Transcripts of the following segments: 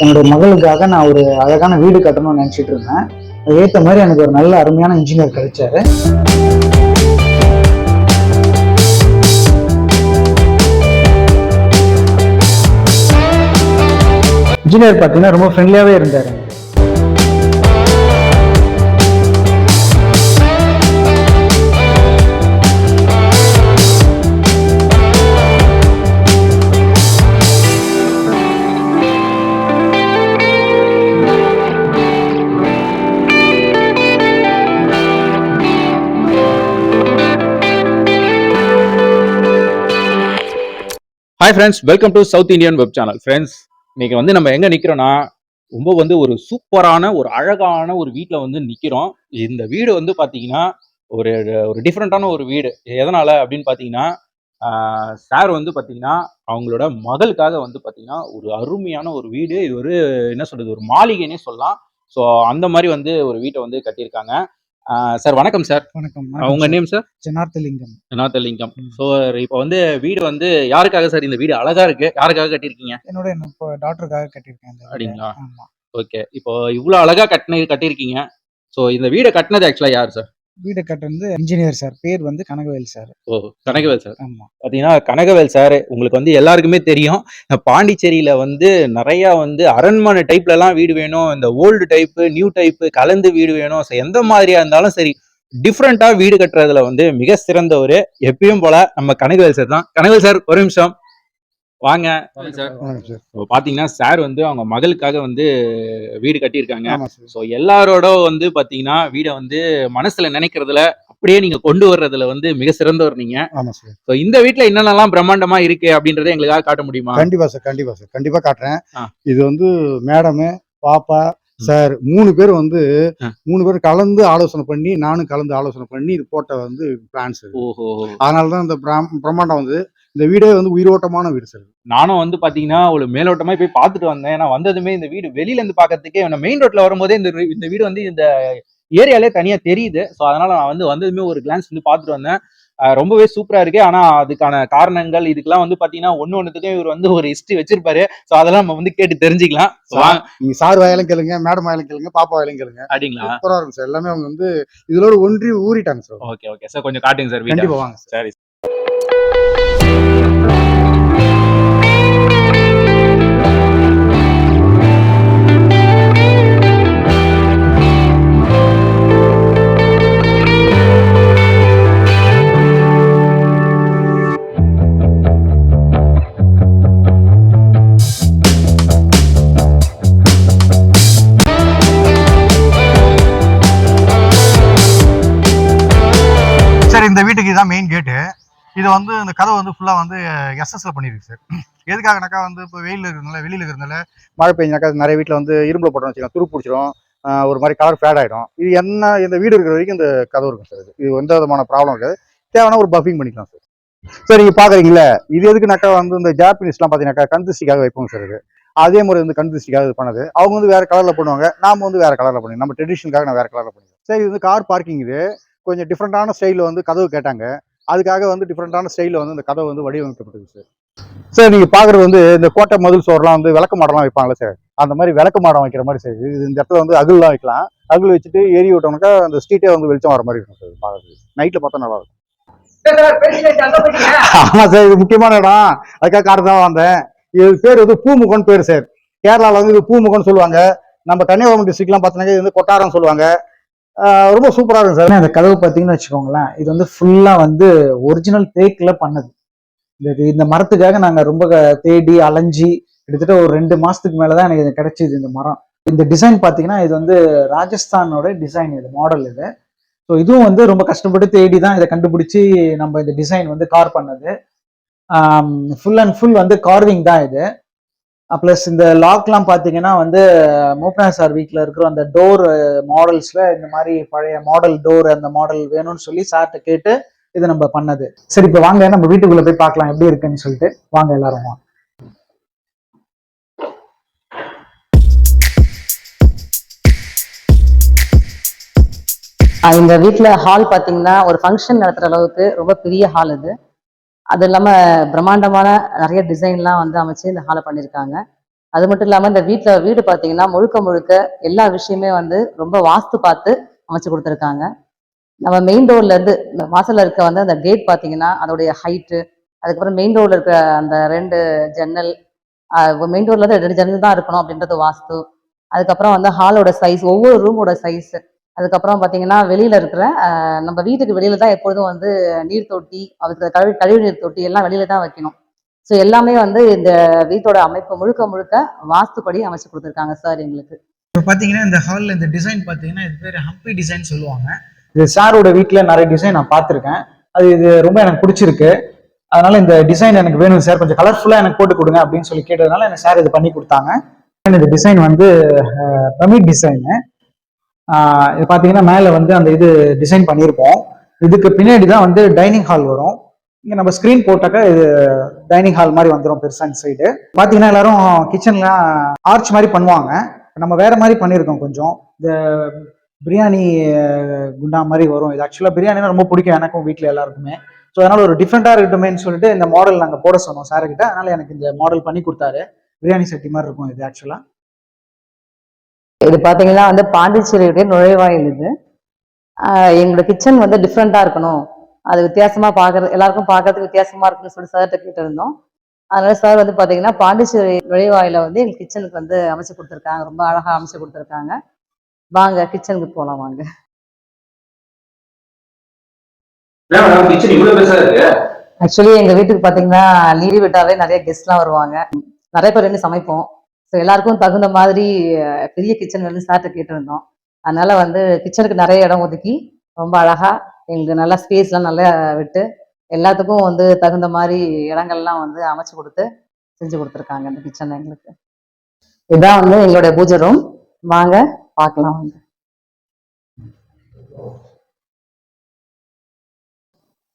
என்னோட மகளுக்காக நான் ஒரு அழகான வீடு கட்டணும்னு நினச்சிட்டு இருந்தேன். ஏற்ற மாதிரி எனக்கு ஒரு நல்ல அருமையான இன்ஜினியர் கிடைச்சாரு. இன்ஜினியர் பார்த்தீங்கன்னா ரொம்ப ஃப்ரெண்ட்லியாகவே இருந்தார். Hi friends welcome to south Indian web channel friends இன்னைக்கு வந்து நம்ம எங்க நிக்கிறோம்னா ரொம்ப வந்து ஒரு சூப்பரான ஒரு அழகான ஒரு வீட்டில் வந்து நிக்கிறோம். இந்த வீடு வந்து பாத்தீங்கன்னா ஒரு ஒரு டிஃப்ரெண்ட்டான ஒரு வீடு. எதனால அப்படின்னு பாத்தீங்கன்னா சார் வந்து பாத்தீங்கன்னா அவங்களோட மகளுக்காக வந்து பாத்தீங்கன்னா ஒரு அருமையான ஒரு வீடு. இது ஒரு என்ன சொல்றது ஒரு மாளிகைன்னே சொல்லலாம். ஸோ அந்த மாதிரி வந்து ஒரு வீட்டை வந்து கட்டியிருக்காங்க. சார் வணக்கம் சார். வணக்கம். உங்க நேம் சார்? ஜனார்த்தலிங்கம். ஜனாத்தலிங்கம் ம். ஸோ இப்போ வந்து வீடு வந்து யாருக்காக சார்? இந்த வீடு அழகா இருக்கு. யாருக்காக கட்டியிருக்கீங்க? என்னோட இப்போ டாக்டருக்காக கட்டியிருக்கேன். அப்படிங்களா? ஓகே இப்போ இவ்வளோ அழகா கட்டின கட்டியிருக்கீங்க. ஸோ இந்த வீடை கட்டினது ஆக்சுவலா யார் சார்? வீடு கட்டுறது இன்ஜினியர் சார் பேர் வந்து கனகவேல் சார் ஓ கனகவேல் சார் ஆமா. பார்த்தீங்கன்னா கனகவேல் சார் உங்களுக்கு வந்து எல்லாருக்குமே தெரியும். பாண்டிச்சேரியில வந்து நிறைய வந்து அரண்மனை டைப்ல எல்லாம் வீடு வேணும். இந்த ஓல்டு டைப்பு நியூ டைப்பு கலந்து வீடு வேணும். எந்த மாதிரியா இருந்தாலும் சரி டிஃப்ரெண்டா வீடு கட்டுறதுல வந்து மிக சிறந்தவர் எப்பயும் போல நம்ம கனகவேல் சார் தான். கனகவேல் சார் ஒரு நிமிஷம். வாங்க. சார். பாத்தீங்கன்னா சார் வந்து அவங்க மகளுக்காக வந்து வீடு கட்டியிருக்காங்க. ஸோ எல்லாரோட வந்து பாத்தீங்கன்னா வீடை வந்து மனசுல நினைக்கிறதுல அப்படியே நீங்க கொண்டு வர்றதுல வந்து மிக சிறந்தவர் நீங்க. ஆமா சார். ஸோ இந்த வீட்ல என்னென்னலாம் பிரம்மாண்டமா இருக்கு அப்படின்றத எங்களுக்காக காட்ட முடியுமா? கண்டிப்பா சார் கண்டிப்பா சார். கண்டிப்பா காட்டுறேன். இது வந்து மேடமு பாப்பா சார் மூணு பேர் வந்து. மூணு பேர் கலந்து ஆலோசனை பண்ணி நானும் கலந்து ஆலோசனை பண்ணி இது போட்ட வந்து பிளான்ஸ் ஓஹோ. அதனால தான் இந்த பிரம்- பிரம்மாண்டம் வந்து இந்த வீடே வந்து உயிரோட்டமான வீடு சார். நானும் வந்து பாத்தீங்கன்னா ஒரு மேலோட்டமா போய் பார்த்துட்டு வந்தேன். நான் வந்ததுமே இந்த வீடு வெளியில இருந்து பார்க்கறதுக்கே மெயின் ரோட்ல வரும்போதே இந்த இந்த வீடு வந்து இந்த ஏரியாலே தனியா தெரியுது. ஸோ அதனால நான் வந்து வந்ததுமே ஒரு கிளான்ஸ் வந்து பார்த்துட்டு வந்தேன். ரொம்பவே சூப்பரா இருக்கு. ஆனா அதுக்கான காரணங்கள் இதுக்கெல்லாம் வந்து பாத்தீங்கன்னா ஒண்ணு ஒண்ணுத்துக்கும் இவர் வந்து ஒரு ஹிஸ்டரி வச்சிருப்பாரு. ஸோ அதெல்லாம் நம்ம வந்து கேட்டு தெரிஞ்சுக்கலாம். நீங்க சார் வாயிலும் கேளுங்க மேடம் வாயிலும் கேளுங்க பாப்பா வாயிலும் கேளுங்க. அப்படிங்களா? சூப்பரா இருக்கும் சார். எல்லாமே அவங்க வந்து இதோட ஒன்றி ஊறிட்டாங்க சார். ஓகே ஓகே சார் கொஞ்சம் காட்டுங்க சார் கண்டிப்பா வாங்க சார். இந்த வீட்டுக்கு இதுதான் மெயின் கேட்டு இது வந்து இந்த கதவு வந்து ஃபுல்லாக வந்து eh, எஸ்எஸ்ல பண்ணியிருக்கு சார் எதுக்காகனாக்கா வந்து இப்போ வெயில் இருக்கிறதுனால வெளியில் இருக்கிறதுனால மழை பெஞ்சினாக்கா நிறைய வீட்டில் வந்து இரும்பில் போட்டோம்னு வச்சுக்கலாம் துரு பிடிச்சிரும் ஒரு மாதிரி கலர் ஃபேட் ஆகிடும் இது என்ன இந்த வீடு இருக்கிற வரைக்கும் இந்த கதவு இருக்கும் சார் இது எந்த விதமான ப்ராப்ளம் இருக்காது தேவைன்னா ஒரு பஃபிங் பண்ணிக்கலாம் சார் சார் நீங்கள் பார்க்குறீங்களே இது எதுக்குனாக்கா வந்து இந்த ஜாப்பனீஸ்லாம் பார்த்தீங்கன்னாக்கா கண் வைப்போம் சார் இது. அதே மாதிரி வந்து கண் இது பண்ணது. அவங்க வந்து வேறு கலரில் பண்ணுவாங்க நாம வந்து வேறு கலரில் பண்ணுவோம் நம்ம ட்ரெடிஷனுக்காக நான் வேறு கலரில் பண்ணுவோம் சார் இது வந்து கார் பார்க்கிங் இது. கொஞ்சம் டிஃப்ரெண்ட்டான ஸ்டைலில் வந்து கதவு கேட்டாங்க. அதுக்காக வந்து டிஃப்ரெண்ட்டான ஸ்டைலில் வந்து இந்த கதவு வந்து வடிவமைக்கப்பட்டது சார் சார் நீங்கள் பார்க்குறது வந்து இந்த கோட்டை மதில் சோறுலாம் வந்து விளக்கு மாடம்லாம் வைப்பாங்களே சார் அந்த மாதிரி விளக்கு மாடம் வைக்கிற மாதிரி சார் இது இந்த இடத்துல வந்து அகுல்லாம் வைக்கலாம். அகுல் வச்சுட்டு ஏறி விட்டோம்னாக்கா அந்த ஸ்ட்ரீட்டே வந்து வெளிச்சம் வர மாதிரி இருக்கும் சார் பார்க்குறது நைட்டில் பார்த்தா நல்லா இருக்கும். ஆமாம் சார் இது முக்கியமான இடம். அதுக்காக கார் தான் வந்தேன். இது பேர் வந்து பூமுகன் பேர் சார் கேரளாவில் வந்து இது பூமுகன் சொல்லுவாங்க. நம்ம கன்னியாகுமரி டிஸ்ட்ரிக்ட்லாம் பார்த்தீங்கன்னா இது வந்து கொட்டாரம் சொல்லுவாங்க. ரொம்ப சூப்பராக இருக்கும் சார். அந்த கதவு பார்த்தீங்கன்னு வச்சுக்கோங்களேன் இது வந்து ஃபுல்லாக வந்து ஒரிஜினல் தேக்கில் பண்ணது. இந்த இது- இந்த மரத்துக்காக நாங்கள் ரொம்ப க- தேடி அலைஞ்சி கிட்டத்தட்ட ஒரு ரெண்டு மாதத்துக்கு மேலே தான் எனக்கு இது கிடைச்சிது இந்த மரம். இந்த டிசைன் பார்த்தீங்கன்னா இது வந்து ராஜஸ்தானோட டிசைன் இது மாடல் இது. ஸோ இதுவும் வந்து ரொம்ப கஷ்டப்பட்டு தேடி தான் இதை கண்டுபிடிச்சி நம்ம இந்த டிசைன் வந்து கார் பண்ணது. ஃபுல் அண்ட் ஃபுல் வந்து கார்விங் தான் இது. ப்ளஸ் இந்த லாக்லாம் பார்த்தீங்கன்னா வந்து மூப்னா சார் வீட்டில் இருக்கிற அந்த டோர் மாடல்ஸில் இந்த மாதிரி பழைய மாடல் டோர் அந்த மாடல் வேணும்னு சொல்லி சார்ட்ட கேட்டு இது நம்ம பண்ணது. சரி இப்போ வாங்க நம்ம வீட்டுக்குள்ளே போய் பார்க்கலாம் எப்படி இருக்குன்னு சொல்லிட்டு. வாங்க எல்லாரும் வாங்க. எங்கள் வீட்டில் ஹால் பார்த்தீங்கன்னா ஒரு ஃபங்க்ஷன் நடத்துகிற அளவுக்கு ரொம்ப பெரிய ஹால் இது அது இல்லாமல் பிரம்மாண்டமான நிறைய டிசைன்லாம் வந்து அமைச்சு இந்த ஹாலை பண்ணியிருக்காங்க அது மட்டும் இல்லாமல் இந்த வீட்டில் வீடு பார்த்தீங்கன்னா முழுக்க முழுக்க எல்லா விஷயமே வந்து ரொம்ப வாஸ்து பார்த்து அமைச்சு கொடுத்துருக்காங்க. நம்ம மெயின் ரோட்ல இருந்து இந்த வாசல்ல இருக்க வந்து அந்த கேட் பார்த்தீங்கன்னா அதோடைய ஹைட்டு அதுக்கப்புறம் மெயின் ரோட்ல இருக்க அந்த ரெண்டு ஜன்னல் மெயின் ரோட்ல இருந்து ரெண்டு ஜன்னல் தான் இருக்கணும் அப்படின்றது வாஸ்து. அதுக்கப்புறம் வந்து ஹாலோட சைஸ் ஒவ்வொரு ரூமோட சைஸ் அதுக்கப்புறம் பாத்தீங்கன்னா வெளியில இருக்கிற நம்ம வீட்டுக்கு வெளியில தான் எப்பொழுதும் வந்து நீர் தொட்டி அதுக்கு கழிவு கழிவு நீர் தொட்டி எல்லாம் வெளியில தான் வைக்கணும். ஸோ எல்லாமே வந்து இந்த வீட்டோட அமைப்பு முழுக்க முழுக்க வாஸ்துப்படி அமைச்சு கொடுத்துருக்காங்க சார் எங்களுக்கு. இப்போ பார்த்தீங்கன்னா இந்த ஹாலில் இந்த டிசைன் பார்த்தீங்கன்னா இது பேர் ஹம்பி டிசைன் சொல்லுவாங்க. இது சாரோட வீட்டில் நிறைய டிசைன் நான் பார்த்துருக்கேன் அது இது ரொம்ப எனக்கு பிடிச்சிருக்கு. அதனால இந்த டிசைன் எனக்கு வேணும் சார் கொஞ்சம் கலர்ஃபுல்லாக எனக்கு போட்டு கொடுங்க அப்படின்னு சொல்லி கேட்டதுனால எனக்கு சார் இது பண்ணி கொடுத்தாங்க. இந்த டிசைன் வந்து பிரமிட் டிசைனு இது பார்த்தீங்கன்னா மேலே வந்து அந்த இது டிசைன் பண்ணியிருப்போம். இதுக்கு பின்னாடி தான் வந்து டைனிங் ஹால் வரும். இங்கே நம்ம ஸ்க்ரீன் போட்டாக்கா இது டைனிங் ஹால் மாதிரி வந்துடும் பெருசாக இந்த சைடு பார்த்தீங்கன்னா எல்லாரும் கிச்சன்லாம் ஆர்ச் மாதிரி பண்ணுவாங்க. நம்ம வேற மாதிரி பண்ணியிருக்கோம் கொஞ்சம். இந்த பிரியாணி குண்டா மாதிரி வரும். இது ஆக்சுவலாக பிரியாணினா ரொம்ப பிடிக்கும் எனக்கும் வீட்டில் எல்லாருக்குமே. ஸோ அதனால ஒரு டிஃப்ரெண்ட்டாக இருக்கட்டுமேன்னு சொல்லிட்டு இந்த மாடல் நாங்கள் போட சொன்னோம் சார்கிட்ட அதனால எனக்கு இந்த மாடல் பண்ணி கொடுத்தாரு. பிரியாணி சட்டி மாதிரி இருக்கும் இது ஆக்சுவலாக இது பாத்தீங்கன்னா வந்து பாண்டிச்சேரியுடைய நுழைவாயில் இது. எங்களோட கிச்சன் வந்து டிஃப்ரெண்டா இருக்கணும். அது வித்தியாசமா பாக்குறது எல்லாருக்கும் பார்க்கறதுக்கு வித்தியாசமா இருக்குன்னு சொல்லி சார்கிட்ட கேட்டு இருந்தோம் அதனால சார் வந்து பாத்தீங்கன்னா பாண்டிச்சேரி நுழைவாயில வந்து எங்க கிச்சனுக்கு வந்து அமைச்சு கொடுத்துருக்காங்க. ரொம்ப அழகா அமைச்சு கொடுத்துருக்காங்க. வாங்க கிச்சனுக்கு போலாம் வாங்க. ஆக்சுவலி எங்க வீட்டுக்கு பாத்தீங்கன்னா லீவ் விட்டாவே நிறைய கெஸ்ட்லாம் வருவாங்க. நிறைய பேர் வந்து சமைப்போம். ஸோ எல்லாருக்கும் தகுந்த மாதிரி பெரிய கிச்சன் வந்து சார்ட்ட கேட்டிருந்தோம். அதனால வந்து கிச்சனுக்கு நிறைய இடம் ஒதுக்கி ரொம்ப அழகா எங்களுக்கு நல்லா ஸ்பேஸ்லாம் நல்லா விட்டு எல்லாத்துக்கும் வந்து தகுந்த மாதிரி இடங்கள்லாம் வந்து அமைச்சு கொடுத்து செஞ்சு கொடுத்துருக்காங்க இந்த கிச்சன் எங்களுக்கு. இதுதான் வந்து எங்களுடைய பூஜை ரூம் வாங்க பார்க்கலாம். வந்து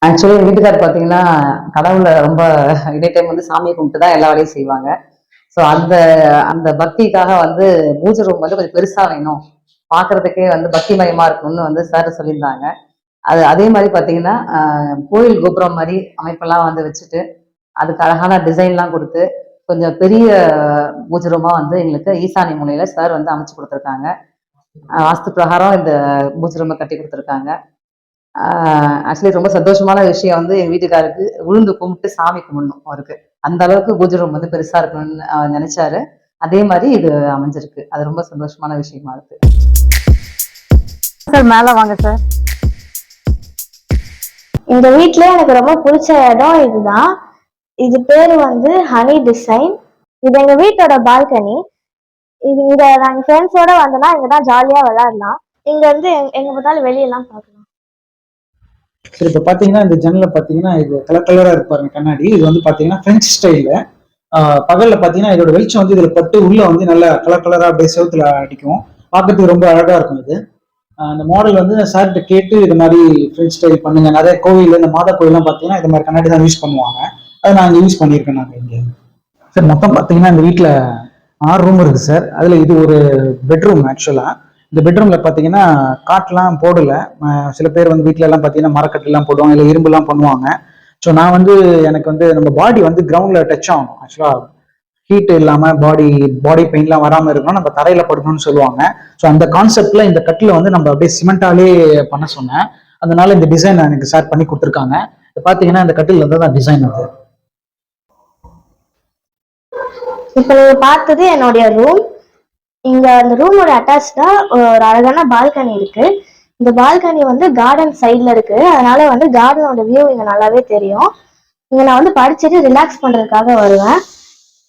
ஆக்சுவலி வீட்டுக்கார் பார்த்தீங்கன்னா கடவுளை ரொம்ப இடை டைம் வந்து சாமியை கும்பிட்டு தான் எல்லா வேலையும் செய்வாங்க. ஸோ அந்த அந்த பக்திக்காக வந்து பூஜை ரூம் வந்து கொஞ்சம் பெருசாக வேணும். பார்க்கறதுக்கே வந்து பக்திமயமா இருக்கணும்னு வந்து சார் சொல்லியிருந்தாங்க. அது அதே மாதிரி பார்த்தீங்கன்னா கோயில் கோபுரம் மாதிரி அமைப்பெல்லாம் வந்து வச்சுட்டு அதுக்கு அழகான டிசைன்லாம் கொடுத்து கொஞ்சம் பெரிய பூஜை ரூமா வந்து எங்களுக்கு ஈசானி மூலையில் சார் வந்து அமைச்சு கொடுத்துருக்காங்க. வாஸ்து பிரகாரம் இந்த பூஜை ரூமை கட்டி கொடுத்துருக்காங்க. ஆக்சுவலி ரொம்ப சந்தோஷமான விஷயம் வந்து எங்கள் வீட்டுக்காருக்கு விழுந்து கும்பிட்டு சாமி கும்பிடணும் அவருக்கு. அந்த அளவுக்கு பூஜை ரூம் வந்து பெருசா இருக்கணும்னு நினைச்சாரு. அதே மாதிரி இது அமைஞ்சிருக்கு. அது ரொம்ப சந்தோஷமான விஷயமா இருக்கு. சார் மேல வாங்க சார். இந்த வீட்ல எனக்கு ரொம்ப பிடிச்ச இடம் இதுதான். இது பேரு வந்து ஹனி டிசைன் இது எங்க வீட்டோட பால்கனி இது இங்க நாங்க ஃப்ரெண்ட்ஸோட வந்தோம்னா இங்க தான் ஜாலியா விளையாடலாம். இங்க வந்து எங்க- எங்க பார்த்தாலும் வெளியெல்லாம் பார்க்கலாம். சரி இப்போ பார்த்தீங்கன்னா இந்த ஜன்னலில் பார்த்தீங்கன்னா இது கலர் கலராக இருப்பாருங்க கண்ணாடி. இது வந்து பார்த்தீங்கன்னா ஃப்ரெஞ்ச் ஸ்டைலில் பகலில் பார்த்தீங்கன்னா இதோட வெளிச்சம் வந்து இதில் பட்டு உள்ளே வந்து நல்லா கலர் கலராக அப்படியே செவுத்துல அடிக்கும். பார்க்கறதுக்கு ரொம்ப அழகாக இருக்கும் இது. அந்த மாடல் வந்து சார்கிட்ட கேட்டு இது மாதிரி ஃப்ரெஞ்ச் ஸ்டைல் பண்ணுங்க. நிறைய கோவில் இந்த மாதா கோயிலாம் பார்த்தீங்கன்னா இது மாதிரி கண்ணாடி தான் யூஸ் பண்ணுவாங்க. அதை நாங்கள் யூஸ் பண்ணியிருக்கோம் நாங்கள் இங்கே. சார் மொத்தம் பார்த்தீங்கன்னா இந்த வீட்டில் ஆறு ரூம் இருக்குது சார் அதில் இது ஒரு பெட்ரூம் ஆக்சுவலாக இந்த பெட்ரூம்ல பார்த்தீங்கன்னா காட்டெலாம் போடல. சில பேர் வந்து வீட்ல எல்லாம் மரக்கட்டெல்லாம் போடுவாங்க இல்லை இரும்புலாம் பண்ணுவாங்க. ஸோ நான் வந்து எனக்கு வந்து நம்ம பாடி வந்து கிரவுண்டில் டச் ஆகணும். ஆக்சுவலா ஹீட் இல்லாமல் பாடி பாடி பெயின்லாம் வராமல் இருக்கணும். நம்ம தரையில் படுக்கணும்னு சொல்லுவாங்க. ஸோ அந்த கான்செப்டில் இந்த கட்டில் வந்து நம்ம அப்படியே சிமெண்டாலே பண்ண சொன்னேன். அதனால இந்த டிசைன் எனக்கு ஷேர் பண்ணி கொடுத்துருக்காங்க. பார்த்தீங்கன்னா இந்த கட்டில் வந்து தான் டிசைன் அது. இப்போ நீங்கள் பார்த்தது என்னுடைய ரூம் இங்க அந்த ரூமோட அட்டாச்சா ஒரு அழகான பால்கனி இருக்கு. இந்த பால்கனி வந்து கார்டன் சைட்ல இருக்கு. அதனால வந்து கார்டனோட வியூ இங்க நல்லாவே தெரியும். இங்க நான் வந்து படிச்சுட்டு ரிலாக்ஸ் பண்றதுக்காக வருவேன்.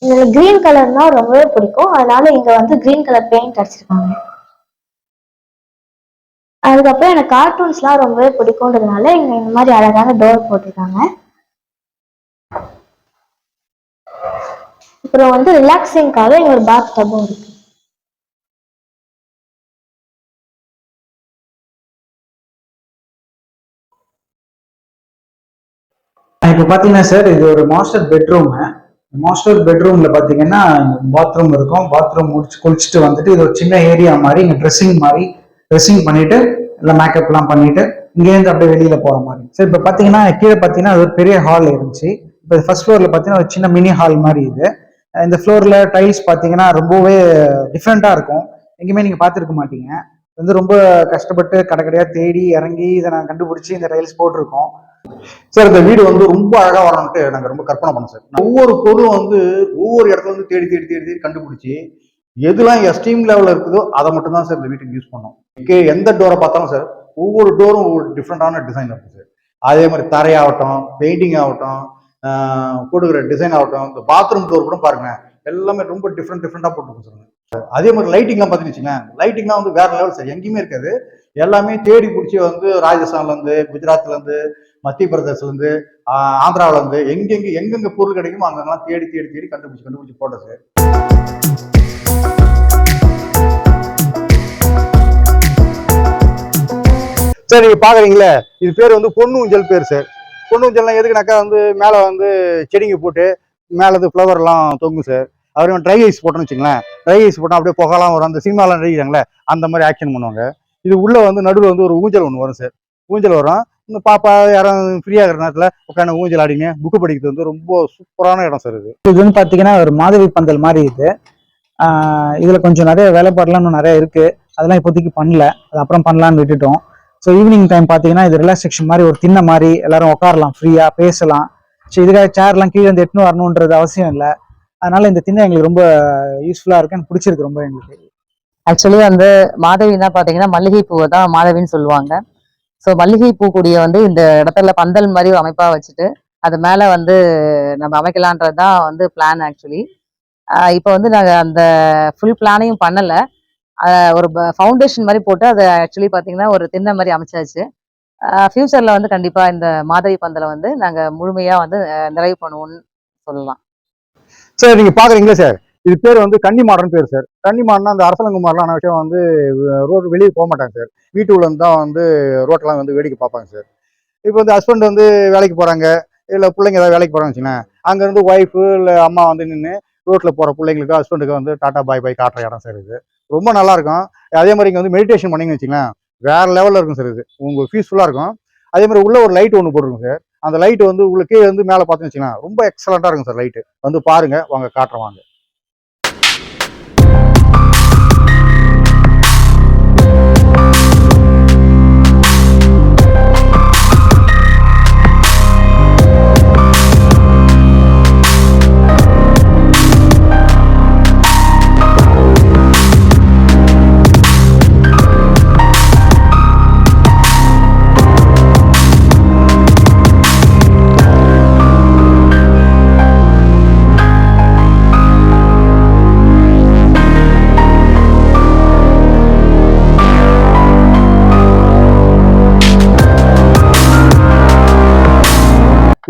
இதுல கிரீன் கலர்னா ரொம்பவே பிடிக்கும். அதனால இங்க வந்து கிரீன் கலர் பெயிண்ட் அடிச்சிருக்காங்க. அதுக்கப்புறம் எனக்கு கார்ட்டூன்ஸ்லாம் ரொம்பவே பிடிக்கும்ன்றதுனால இங்க இந்த மாதிரி அழகான டோர் போட்டிருக்காங்க. அப்புறம் வந்து ரிலாக்ஸிங்காக இங்க ஒரு பாத் டப்பும் இருக்கு. இப்போ பார்த்தீங்கன்னா சார் இது ஒரு மாஸ்டர் பெட்ரூமு மாஸ்டர் பெட்ரூம்ல பார்த்தீங்கன்னா பாத்ரூம் இருக்கும். பாத்ரூம் முடிச்சு குளிச்சுட்டு வந்துட்டு இது ஒரு சின்ன ஏரியா மாதிரி இங்கே ட்ரெஸ்ஸிங் மாதிரி ட்ரெஸ்ஸிங் பண்ணிட்டு இல்லை மேக்கப்லாம் பண்ணிட்டு இங்கேருந்து அப்படியே வெளியில போற மாதிரி. சார் இப்போ பார்த்தீங்கன்னா கீழே பார்த்தீங்கன்னா அது ஒரு பெரிய ஹால் இருந்துச்சு. இப்போ ஃபர்ஸ்ட் ஃப்ளோர்ல பார்த்தீங்கன்னா ஒரு சின்ன மினி ஹால் மாதிரி இது. இந்த ஃப்ளோரில் டைல்ஸ் பார்த்தீங்கன்னா ரொம்பவே டிஃப்ரெண்ட்டாக இருக்கும். எங்கேயுமே நீங்கள் பார்த்துருக்க மாட்டீங்க. வந்து ரொம்ப கஷ்டப்பட்டு கடை தேடி இறங்கி இதை நாங்கள் கண்டுபிடிச்சி இந்த டைல்ஸ் போட்டிருக்கோம். சார் இந்த வீடு வந்து ரொம்ப அழகா வரணும்ட்டு நாங்க ரொம்ப கற்பனை பண்ணோம் சார். ஒவ்வொரு பொருளும் வந்து ஒவ்வொரு இடத்துல வந்து தேடி தேடி தேடி தேடி கண்டுபிடிச்சி எதுலாம் எஸ்டீம் லெவல்ல இருக்குதோ அதை மட்டும் தான் சார் இந்த வீட்டுக்கு யூஸ் பண்ணோம். இங்கே எந்த டோரை பார்த்தாலும் சார் ஒவ்வொரு டோரும் ஒவ்வொரு டிஃப்ரெண்டான டிசைன் இருக்கும் சார். அதே மாதிரி தரையாகட்டும் பெயிண்டிங் ஆகட்டும் கொடுக்குற டிசைன் ஆகட்டும் இந்த பாத்ரூம் டோர் கூட பாருங்க எல்லாமே ரொம்ப டிஃப்ரெண்ட் டிஃப்ரெண்டாக போட்டுருக்கோம் சார். அதே மாதிரி லைட்டிங்லாம் பார்த்தீங்கன்னு வச்சுக்கோங்களேன். லைட்டிங்லாம் வந்து வேற லெவல் சார் எங்கேயுமே இருக்காது. எல்லாமே தேடி பிடிச்சி வந்து ராஜஸ்தான்லேருந்து குஜராத்லேருந்து மத்திய பிரதேஷ்லேருந்து ஆந்திராவிலேருந்து ஆஹ் ஆந்திராவுல எங்கெங்க எங்கெங்க பொருள் கிடைக்குமோ அங்கெல்லாம் தேடி தேடி தேடி கண்டுபிடிச்சி கண்டுபிடிச்சி போட்டது சார் சார் நீங்கள் பார்க்குறீங்களே இது பேர் வந்து பொண்ணு ஊஞ்சல் பேர் சார் பொண்ணு ஊஞ்சல்லாம் எதுக்குனாக்கா வந்து மேலே வந்து செடிங்க போட்டு மேலே வந்து ஃப்ளவர் எல்லாம் தொங்கும் சார் அப்புறம் ட்ரை ஐஸ் போட்டோம்னு வச்சுங்களேன் ட்ரை ஐஸ் போட்டோம் அப்படியே புகலாம் வரும். அந்த சினிமாலாம் நடிக்கிறாங்களே அந்த மாதிரி ஆக்ஷன் பண்ணுவாங்க. இது உள்ள வந்து நடுவில் வந்து ஒரு ஊஞ்சல் ஒன்று வரும் சார் ஊஞ்சல் வரும். இந்த பாப்பா யாரும் ஃப்ரீயாக இருக்கிற நேரத்தில் உட்காந்து ஊஞ்சல் ஆடிங்க. புக்கு படிக்கிறது வந்து ரொம்ப சூப்பரான இடம் சார் இது. இது வந்து பார்த்தீங்கன்னா ஒரு மாதவி பந்தல் மாதிரி இது. இதில் கொஞ்சம் நிறைய வேலைப்பாடுலாம் இன்னும் நிறைய இருக்குது அதெல்லாம் இப்போதைக்கு பண்ணல. அது அப்புறம் பண்ணலாம்னு விட்டுட்டோம். ஸோ ஈவினிங் டைம் பார்த்தீங்கன்னா இது ரிலாக்ஸேஷன் மாதிரி ஒரு தின்ன மாதிரி எல்லாரும் உட்காரலாம் ஃப்ரீயாக பேசலாம். ஸோ இதுக்காக சேர்லாம் கீழே இருந்து எட்டுன்னு வரணுன்றது அவசியம் இல்லை. அதனால இந்த திண்ணை எங்களுக்கு ரொம்ப யூஸ்ஃபுல்லா இருக்கு எனக்கு பிடிச்சிருக்கு ரொம்ப எங்களுக்கு. ஆக்சுவலி வந்து மாதவின்னா பாத்தீங்கன்னா மல்லிகை பூவை தான் மாதவின்னு சொல்லுவாங்க. ஸோ மல்லிகை பூ வந்து இந்த இடத்துல பந்தல் மாதிரி ஒரு அமைப்பா வச்சுட்டு அது மேலே வந்து நம்ம அமைக்கலான்றது தான் வந்து பிளான் ஆக்சுவலி இப்போ வந்து நாங்கள் அந்த ஃபுல் பிளானையும் பண்ணலை. ஒரு ஃபவுண்டேஷன் மாதிரி போட்டு அதை ஆக்சுவலி பார்த்தீங்கன்னா ஒரு திண்ணை மாதிரி அமைச்சாச்சு. ஃப்யூச்சரில் வந்து கண்டிப்பாக இந்த மாதவி பந்தலை வந்து நாங்கள் முழுமையாக வந்து நிறைவு பண்ணுவோம்னு சொல்லலாம். சார் நீங்க பாக்குறீங்களா சார். இது பேர் வந்து கன்னி மாடன் பேர் சார். கன்னி மாடனா அந்த அரசலங்குமாரிலான விஷயம் வந்து ரோடு வெளியே போக மாட்டாங்க சார். வீட்டு உள்ள தான் வந்து ரோட்டெல்லாம் வந்து வேடிக்கை பார்ப்பாங்க சார். இப்போ வந்து ஹஸ்பண்ட் வந்து வேலைக்கு போறாங்க. இல்லை பிள்ளைங்க ஏதாவது வேலைக்கு போகிறாங்க வச்சுக்கோங்களேன். அங்கேருந்து ஒய்ஃபு இல்லை அம்மா வந்து நின்று ரோட்டில் போகிற பிள்ளைங்களுக்கு ஹஸ்பண்டுக்கு வந்து டாட்டா பாய் பாய் காட்டுற இடம் சார் இது. ரொம்ப நல்லாயிருக்கும் அதே மாதிரி இங்கே வந்து மெடிடேஷன் பண்ணீங்கன்னு வச்சுங்களேன் வேறு லெவலில் இருக்கும் சார் இது. உங்களுக்கு ஃபீஸ்ஃபுல்லாக இருக்கும். அதே மாதிரி உள்ளே ஒரு லைட் ஒன்று போட்டிருக்கும் சார். அந்த லைட் வந்து உங்களுக்கு வந்து மேலே பார்த்துன்னு வச்சுக்கலாம் ரொம்ப எக்ஸலண்ட்டாக இருக்கும் சார் லைட்டு வந்து பாருங்க வாங்க காட்டுறேன் வாங்க.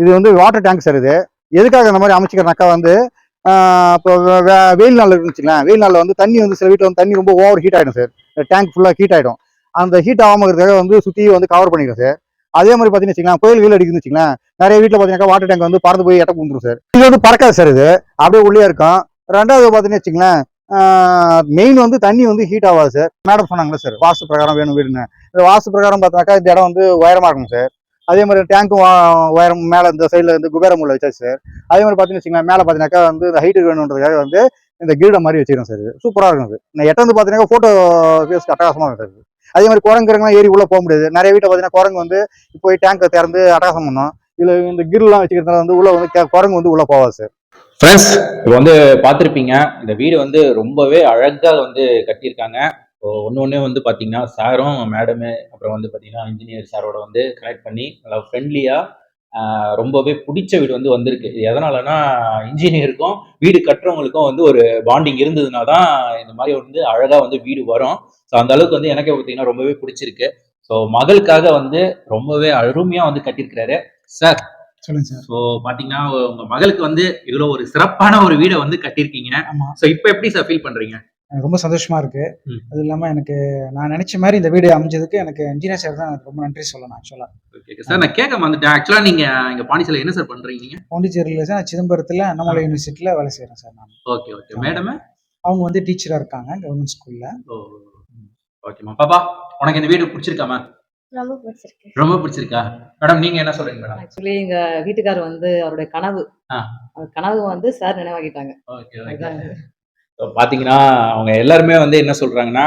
இது வந்து வாட்டர் டேங்க் சார் இது. எதுக்காக இந்த மாதிரி அமைச்சிக்கிறனாக்கா வந்து இப்போ வெயில் நாள் இருந்துச்சுங்களேன் வெயில் நாளில் வந்து தண்ணி வந்து சில வீட்டில் வந்து தண்ணி ரொம்ப ஓவர் ஹீட் ஆகிடும் சார் டேங்க் ஃபுல்லாக ஹீட் ஆகிடும் அந்த ஹீட் ஆகாம இருக்கிறதுக்காக வந்து சுற்றி வந்து கவர் பண்ணிடும் சார் அதே மாதிரி பார்த்தீங்கன்னு வச்சுக்கலாம் கோயில் வீல் அடிக்குதுன்னு வச்சுக்கலாம் நிறைய வீட்டில் பார்த்தீங்கன்னா வாட்டர் டேங்க் வந்து பறந்து போய் எட்ட வந்துடும் சார் இது வந்து பறக்காது சார் இது. அப்படியே உள்ளே இருக்கும். ரெண்டாவது பார்த்தீங்கன்னு வச்சுங்களேன் மெயின் வந்து தண்ணி வந்து ஹீட் ஆகாது சார் மேடம் சொன்னாங்களே சார் வாஸ்து பிரகாரம் வேணும் வீடுன்னு. இந்த வாஸ்து பிரகாரம் பார்த்தாக்கா இந்த இடம் வந்து உயரமாக இருக்கும் சார் அதே மாதிரி டேங்க்கும் உயரம் மேலே இந்த சைடில் வந்து குபேரம் உள்ள வச்சாச்சு சார் அதே மாதிரி பார்த்தீங்கன்னு வச்சுங்களேன் மேலே பார்த்தீங்கன்னாக்கா வந்து இந்த ஹைட்டு வேணுன்றதுக்காக வந்து இந்த கிரீடம் மாதிரி வச்சிருக்கோம் சார் சூப்பராக இருக்கும் சார் நான் எட்ட வந்து பார்த்தீங்கன்னா ஃபோட்டோ ஃபேஸ் அட்டகாசமாக இருக்கும் சார் அதே மாதிரி குரங்குறங்கலாம் ஏறி உள்ளே போக முடியாது. நிறைய வீட்டில் பார்த்தீங்கன்னா குரங்கு வந்து போய் டேங்கை திறந்து அட்டகாசம் பண்ணோம். இதில் இந்த கிரில்லாம் வச்சுக்கிறதுனால வந்து உள்ளே வந்து குரங்கு வந்து உள்ளே போகாது சார் ஃப்ரெண்ட்ஸ் இப்போ வந்து பார்த்துருப்பீங்க இந்த வீடு வந்து ரொம்பவே அழகாக வந்து கட்டியிருக்காங்க. இப்போ ஒன்று ஒன்று வந்து பார்த்தீங்கன்னா சாரும் மேடமு அப்புறம் வந்து பார்த்தீங்கன்னா இன்ஜினியர் சாரோட வந்து கனெக்ட் பண்ணி நல்லா ஃப்ரெண்ட்லியாக ரொம்பவே பிடிச்ச வீடு வந்து வந்திருக்கு. இது எதனாலனா இன்ஜினியருக்கும் வீடு கட்டுறவங்களுக்கும் வந்து ஒரு பாண்டிங் இருந்ததுனா தான் இந்த மாதிரி வந்து அழகாக வந்து வீடு வரும். ஸோ அந்த அளவுக்கு வந்து எனக்கே பார்த்தீங்கன்னா ரொம்பவே பிடிச்சிருக்கு. ஸோ மகளுக்காக வந்து ரொம்பவே அருமையாக வந்து கட்டியிருக்கிறாரு. சார் சொல்லுங்க சார் ஸோ பாத்தீங்கன்னா உங்க மகளுக்கு வந்து இவ்வளவு ஒரு சிறப்பான ஒரு வீடை வந்து கட்டியிருக்கீங்க. ஸோ இப்போ எப்படி சார் ஃபீல் பண்றீங்க? எனக்கு ரொம்ப சந்தோஷமா இருக்கு. அது இல்லாம எனக்கு நான் நினைச்ச மாதிரி இந்த வீடு அமைஞ்சதுக்கு எனக்கு இன்ஜினியர் சார் தான் எனக்கு ரொம்ப நன்றி சொல்லணும் ஆக்சுவலா ஓகே சார் நான் கேட்க வந்துட்டேன். ஆக்சுவலா நீங்க இங்க பாண்டிச்சேரியில் என்ன சார் பண்றீங்க நீங்க? பாண்டிச்சேரியில சார் நான் சிதம்பரத்துல அண்ணாமலை யூனிவர்சிட்டியில வேலை செய்யறேன் சார் நான். ஓகே ஓகே மேடம் அவங்க வந்து டீச்சரா இருக்காங்க கவர்மெண்ட் ஸ்கூல்ல ஓ ஓகேம்மா பாப்பா உனக்கு இந்த வீடு பிடிச்சிருக்காமா ரொம்ப பிடிச்சிருக்கு. ரொம்ப பிடிச்சிருக்கா? மேடம் நீங்க என்ன சொல்றீங்க மேடம் ஆக்சுவலி எங்க வீட்டுக்காரர் வந்து அவருடைய கனவு. கனவு வந்து சார் நினைவாக்கிட்டாங்க. பாத்தீங்கன்னா அவங்க எல்லாருமே வந்து என்ன சொல்றாங்கன்னா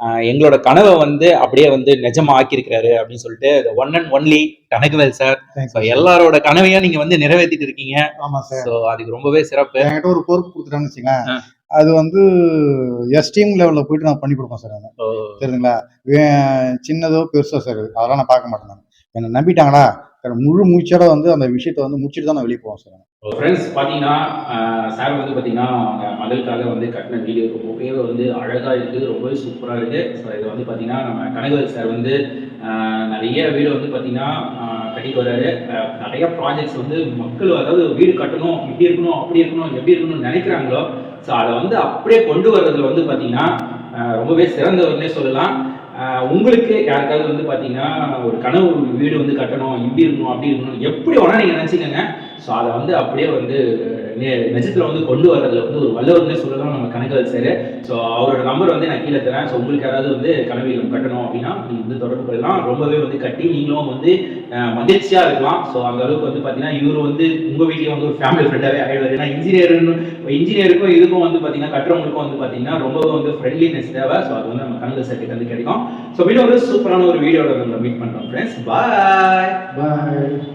ஆஹ் எங்களோட கனவை வந்து அப்படியே வந்து நிஜமா ஆக்கியிருக்கிறாரு அப்படின்னு சொல்லிட்டு one and only Kanagavel sir. எல்லாரோட கனவையும் நீங்க வந்து நிறைவேற்றிட்டு இருக்கீங்க. ஆமா சார் ஸோ அதுக்கு ரொம்பவே சிறப்பு. என்கிட்ட ஒரு பொறுப்பு கொடுத்துட்டாங்கன்னு வச்சுங்களேன் ஆ. அது வந்து எஸ்டீம் லெவல்ல போயிட்டு நான் பண்ணி கொடுப்பேன் சார் நான் தெரியுதுங்களா? சின்னதோ பெருசோ சார் அதெல்லாம் நான் பார்க்க மாட்டேன் நான். என்னை நம்பிட்டாங்களா? முழு மூச்சோட வந்து அந்த விஷயத்தை வந்து முடிச்சுட்டு தான் நான் வெளியே போவேன் சார். ஃப்ரெண்ட்ஸ் பார்த்தீங்கன்னா சார் வந்து பார்த்தீங்கன்னா மகளுக்காக வந்து கட்டின வீடியோ ரொம்பவே வந்து அழகாக இருக்குது ரொம்பவே சூப்பராக இருக்குது ஸோ இது வந்து பார்த்தீங்கன்னா நம்ம கனகவர் சார் வந்து நிறைய வீடு வந்து பார்த்தீங்கன்னா கட்டிட்டு வர்றாரு நிறைய ப்ராஜெக்ட்ஸ் வந்து மக்கள் அதாவது வீடு கட்டணும் இப்படி இருக்கணும் அப்படி இருக்கணும் எப்படி இருக்கணும்னு நினைக்கிறாங்களோ ஸோ அதை வந்து அப்படியே கொண்டு வர்றதுல வந்து பார்த்தீங்கன்னா ரொம்பவே சிறந்தவர்னே சொல்லலாம். உங்களுக்கு யாருக்காவது வந்து பார்த்தீங்கன்னா ஒரு கனவு வீடு வந்து கட்டணும் இப்படி இருக்கணும் அப்படி இருக்கணும் எப்படி வேணால் நீங்கள் நினச்சிக்கோங்க. ஸோ அதை வந்து அப்படியே வந்து நெ- வந்து கொண்டு வர்றதுல வந்து ஒரு வல்லவர்னே சொல்லலாம் நம்ம கனகல் சார் ஸோ அவரோட நம்பர் வந்து நான் கீழே தரேன். ஸோ உங்களுக்கு யாராவது வந்து கனவீலம் கட்டணும் அப்படின்னா நீங்கள் வந்து தொடர்பு கொள்ளலாம். ரொம்பவே வந்து கட்டி நீங்களும் வந்து மகிழ்ச்சியாக இருக்கலாம். ஸோ அந்த அளவுக்கு வந்து பார்த்தீங்கன்னா இவர் வந்து உங்கள் வீட்டில் வந்து ஒரு ஃபேமிலி ஃப்ரெண்டாகவே ஆகிடுவார் ஏன்னா இன்ஜினியர்னு இன்ஜினியருக்கும் இதுக்கும் வந்து பார்த்தீங்கன்னா கட்டுறவங்களுக்கும் வந்து பார்த்தீங்கன்னா ரொம்பவே வந்து ஃப்ரெண்ட்லினஸ் தேவை. ஸோ அது வந்து நம்ம கணக்கு சார் கிட்ட வந்து கிடைக்கும். ஸோ மீண்டும் ஒரு சூப்பரான ஒரு வீடியோவில் நம்ம மீட் பண்ணுறோம் ஃப்ரெண்ட்ஸ் பாய் பாய்